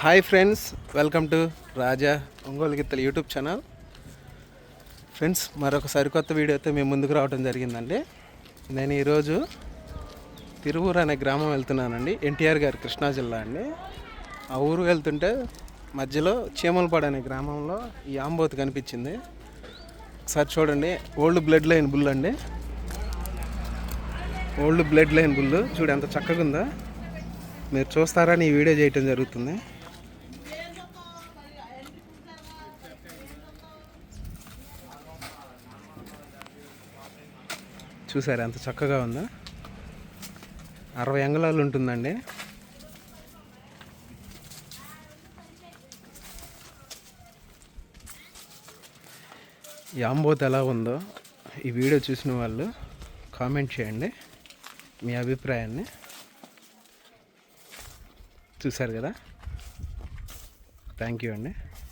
Hi friends welcome to Raja Ongole గిత్తలు YouTube channel friends మరొక సరికొత్త వీడియోతో మేము ముందుకు రావడం జరిగిందండి. నేను ఈరోజు తిరువూరు అనే గ్రామం వెళ్తున్నానండి. ఎన్టీఆర్ గారు కృష్ణా జిల్లా అండి. ఆ ఊరు వెళ్తుంటే మధ్యలో చీమలపాడు అనే గ్రామంలో ఈ ఆంబోతు కనిపించింది. ఒకసారి చూడండి ఓల్డ్ బ్లడ్ లైన్ బుల్ అండి. ఓల్డ్ బ్లడ్ లైన్ బుల్ చూడు ఎంత చక్కగా ఉందో మీరు చూస్తారని ఈ వీడియో చేయటం జరుగుతుంది. చూసారు? ఎంత చక్కగా ఉందో. అరవై అంగుళాలు ఉంటుందండి. ఈ ఆంబోత్ ఎలా ఉందో ఈ వీడియో చూసిన వాళ్ళు కామెంట్ చేయండి. మీ అభిప్రాయాన్ని చూశారు కదా? థ్యాంక్ యూ అండి.